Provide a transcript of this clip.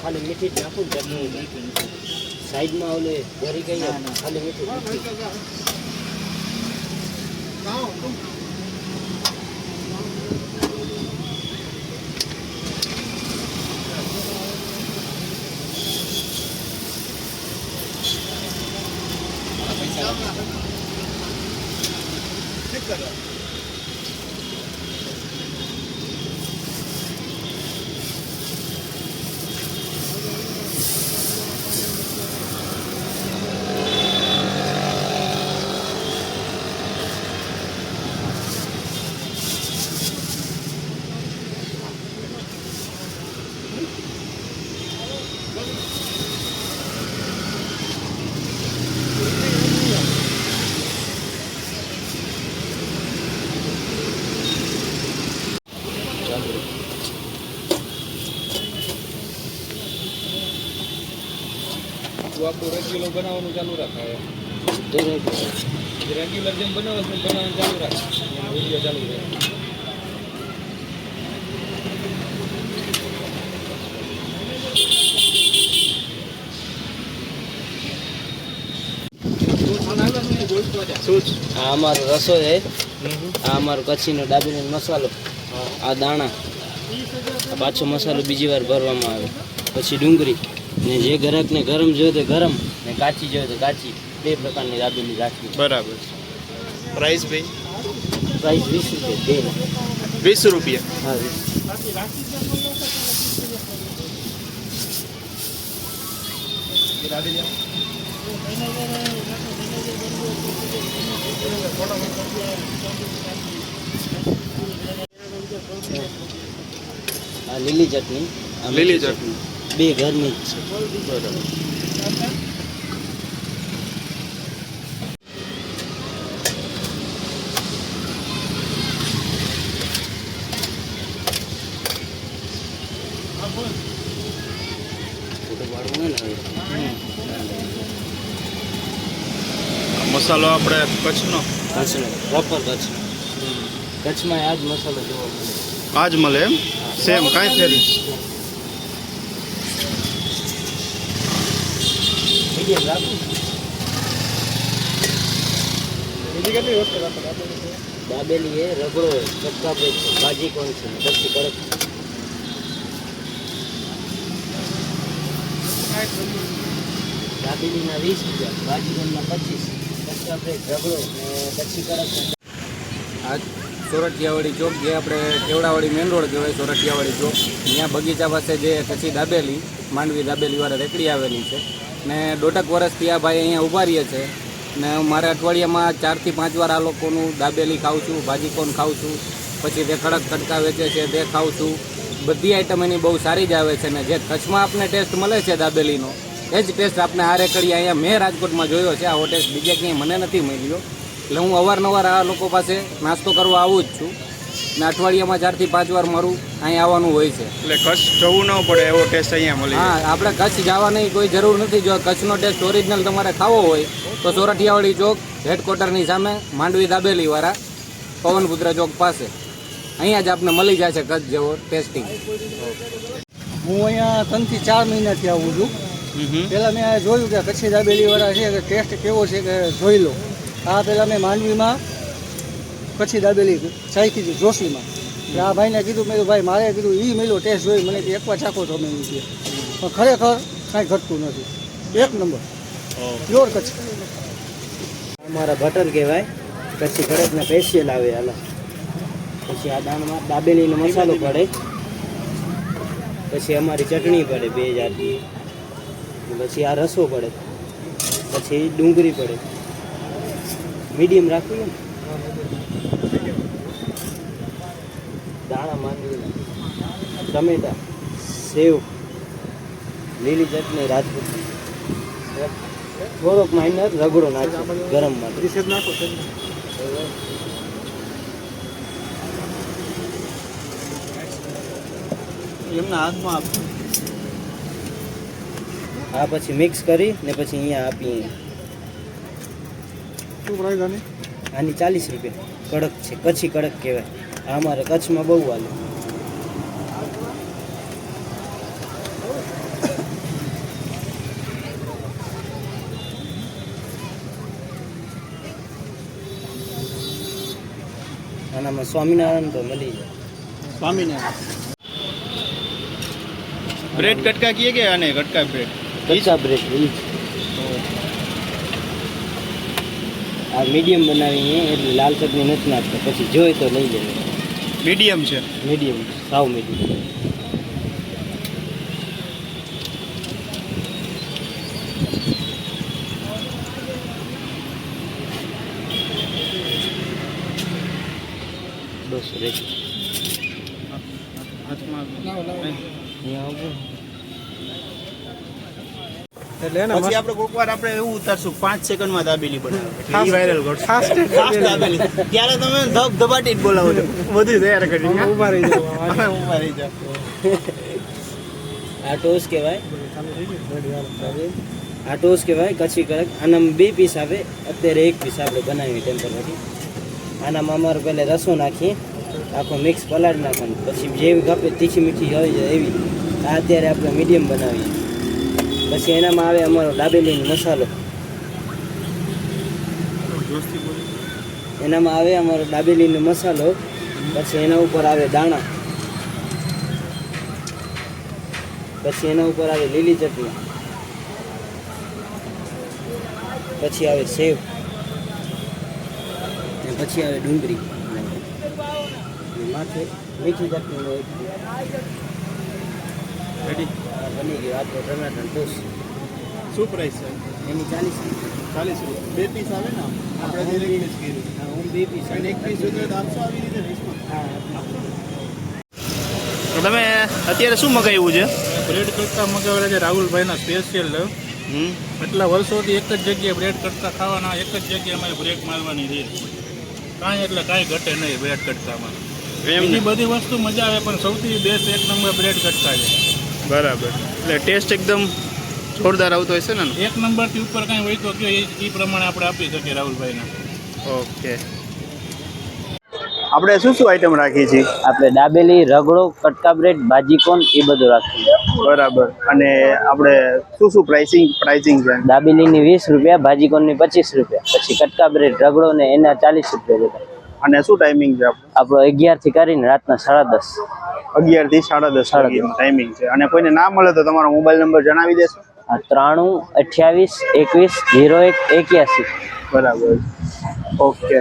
ખાલી મીઠી જ નાખું ને ચટણી સાઈડમાં ઓલે ભરી ગઈ ખાલી મીઠું તું રેગ્યુલર બનાવવાનું ચાલુ રાખાય. રેગ્યુલર જેમ બનાવે છે બનાવવાનું ચાલુ રાખ. વીડિયો ચાલુ રહે. આ અમારો રસો છે. આ અમારો કચ્છીનો ડાબીનો મસાલો. આ દાણા. પાછો મસાલો બીજી વાર ભરવામાં આવે. પછી ડુંગળી. ને જે ગ્રાહકને ગરમ જોઈએ તો ગરમ ને કાચી જોઈએ તો કાચી. બે પ્રકારની દાબેલી રાખવી. બરાબર. પ્રાઇસ ભાઈ? પ્રાઇસ વીસ રૂપિયા બે. વીસ રૂપિયા? હા લીલી ચટણી. લીલી ચટણી. બે ઘરની જ છે બરાબર ફોટો પાડવું હોય ને હવે. મસાલો આપણે કચ્છનો કચ્છનો પ્રોપર કચ્છનો કચ્છમાં આ જ મસાલો જોવા મળે આ જ મળે એમ સેમ કાંઈ ફેરી મીડિયમ રાખું દાબેલી એ રગડો ચક્કા પેટ છે ભાજી કોણ છે? વીસ રૂપિયા. ભાજી કોણના પચીસ. ચક્કા પેટ રગડો સોરઠિયાવાડી ચોક જે આપણે કેવડાવાડી મેન રોડ કહેવાય, સોરઠિયાવાડી ચોક. ત્યાં બગીચા પાસે જે કચ્છી દાબેલી, માંડવી દાબેલીવાળા રેકડી આવેલી છે. ને દોઢક વર્ષથી આ ભાઈ અહીંયા ઊભા રહીએ છે. ને મારે અઠવાડિયામાં ચારથી પાંચ વાર આ લોકોનું દાબેલી ખાઉં છું ભાજી કોન ખાઉં છું, પછી તે કડક તડકા વેચે છે તે ખાઉં છું. બધી આઈટમ એની બહુ સારી જ આવે છે ને જે કચ્છમાં આપને ટેસ્ટ મળે છે દાબેલીનો, એ જ ટેસ્ટ આપણે આ રેકડી અહીંયા મેં રાજકોટમાં જોયો છે. આવો ટેસ્ટ બીજે ક્યાંય મને નથી મળ્યો. એટલે હું અવારનવાર આ લોકો પાસે નાસ્તો કરવા આવું જ છું. ને અઠવાડિયામાં ચારથી પાંચ વાર મારું અહીં આવવાનું હોય છે. એટલે કચ્છ જવું ન પડે એવો ટેસ્ટ અહીંયા મળી હા આપણે કચ્છ જવાની કોઈ જરૂર નથી. જો કચ્છનો ટેસ્ટ ઓરિજિનલ તમારે ખાવો હોય તો સોરઠિયાવાડી ચોક હેડક્વાર્ટરની સામે માંડવી દાબેલીવાળા પવનપુત્ર ચોક પાસે. અહીંયા જ આપને મળી જાય છે કચ્છ જેવો ટેસ્ટિંગ હું અહીંયા ત્રણથી ચાર મહિનાથી આવું છું. પહેલાં મેં જોયું કે કચ્છી દાબેલીવાળા છે કે ટેસ્ટ કેવો છે કે જોઈ લો. આ પહેલાં મેં માંડવીમાં કચ્છી દાબેલી ચાખી હતી જોશીમાં આ ભાઈને કીધું, મેં ભાઈ, મારે કીધું એ મેલો ટેસ્ટ જોઈ, મને કે એકવાર ચાખો તો મેં કીધું પણ ખરેખર કાંઈ ઘટતું નથી. એક નંબર. પ્યોર કચ્છ. અમારા બટર કહેવાય. પછી કડકના સ્પેશિયલ આવે, હાલ. પછી આ દાણમાં દાબેલીનો મસાલો પડે. પછી અમારી ચટણી પડે બે જાતની. પછી આ રસો પડે. પછી ડુંગળી પડે. મીડિયમ રાખવી ને દાણા માંડવીના ટમેટા સેવ લીલી ચટણી રાજપૂત થોડોક માઇનર રગડો નાખો ગરમ માટે. નાખો એમના હાથમાં આપો. આ પછી મિક્સ કરી ને પછી અહીંયા આપીએ. શું પ્રાઇસ આની? આની ચાલીસ રૂપિયા. કડક છે. કચ્છી કડક કહેવાય. અમારે કચ્છમાં બહુ હાલે. આનામાં સ્વામિનારાયણ તો મળી જાય. સ્વામિનારાયણ. બ્રેડ કટકા કીએ કે આને કટકા બ્રેડ? કચ્ચા બ્રેડ આ મીડિયમ બનાવીએ એટલે લાલ ચટણી નથી નાખતો પછી જોઈએ તો લઈ લેવું મીડિયમ છે. મીડિયમ સાવ મીડિયમ. બસ રેડી. હાથમાં. એટલે એને પછી આપણે કોકવાર આપણે એવું ઉતારશું પાંચ સેકન્ડમાં દાબેલી બનાવે. એટલે વાયરલ કરશું ફાસ્ટ ફાસ્ટ દાબેલી. ત્યારે તમે ધબ ધબાટી જ બોલાવો છો. બધું તૈયાર કરી ઊભા રહી અમે ઊભા રહી જાઓ આ ટોસ કહેવાય. આ ટોસ કહેવાય કચ્છી કડક. આનામાં બે પીસ આવે અત્યારે એક પીસ આપણે બનાવી પછી આનામાં અમારે પહેલાં રસો નાખીએ આખો મિક્સ પલાળી નાખવાનું. પછી જેવી કાપે તીખી મીઠી હોય એવી. આ અત્યારે આપણે મીડિયમ બનાવીએ. પછી એનામાં આવે અમારો દાબેલીનો મસાલો. એનામાં આવે અમારો દાબેલીનો મસાલો, પછી એના ઉપર આવે દાણા. પછી એના ઉપર આવે લીલી ચટણી. પછી આવે સેવ. ને પછી આવે ડુંગળી. માથે મીઠી ચટણીનો રેડી બની ગયો. તો ટમેટાનો ટોસ શું પ્રાઇસ છે? એની ચાલીસ ચાલીસ રૂપિયા. બે પીસ આવે ને આપણે જે એક પીસ કીધું હા હું બે પીસ અને એક પીસ જોઈએ તો આપશો આવી રીતે વીસમાં? હા તો તમે અત્યારે શું મગાવ્યું છે? બ્રેડ કરતા મગાવેલા છે રાહુલભાઈના સ્પેશિયલ હમ. એટલા વર્ષોથી એક જ જગ્યાએ બ્રેડ કરતા ખાવાના એક જ જગ્યાએ અમારે બ્રેક મારવાની રહે કાંઈ એટલે કાંઈ ઘટે નહીં બ્રેડ કરતામાં એમની બીજી બધી વસ્તુ મજા આવે પણ સૌથી બેસ્ટ એક નંબર બ્રેડ કરતા છે. બરાબર. એટલે ટેસ્ટ એકદમ જોરદાર આવતો હશે ને? એક નંબરથી ઉપર કાંઈ હોય તો કયો એ પ્રમાણે આપણે આપી શકીએ રાહુલભાઈને. ઓકે. આપણે શું શું આઈટમ રાખીએ છીએ? આપણે દાબેલી રગડો કટકા બ્રેડ ભાજીકોન એ બધું રાખીએ. બરાબર. અને આપણે શું શું પ્રાઇસિંગ પ્રાઇસિંગ છે? દાબેલીની વીસ રૂપિયા ભાજીકોનની પચીસ રૂપિયા. પછી કટકા બ્રેડ રગડો ને એના ચાલીસ રૂપિયા બધા અને શું ટાઈમિંગ છે આપણો? આપણો અગિયારથી કરીને રાતના સાડા દસ. અગિયારથી સાડા દસ. ટાઈમિંગ છે. અને કોઈને ના મળે તો તમારો મોબાઈલ નંબર જણાવી દેશો. ત્રાણું અઠ્યાવીસ એકવીસ ઝીરો એક એક્યાસી. બરાબર. ઓકે.